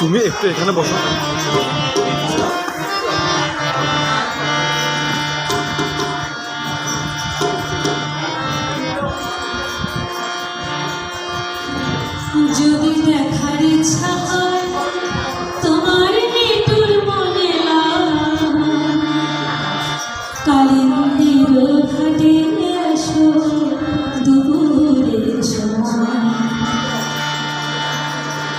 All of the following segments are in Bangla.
তুমি একটু এখানে বসো। যদি দেখার ইচ্ছা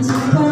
Sometimes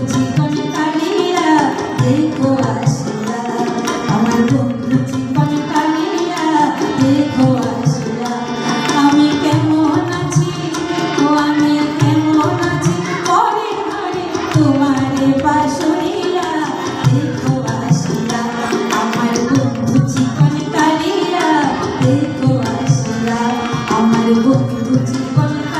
to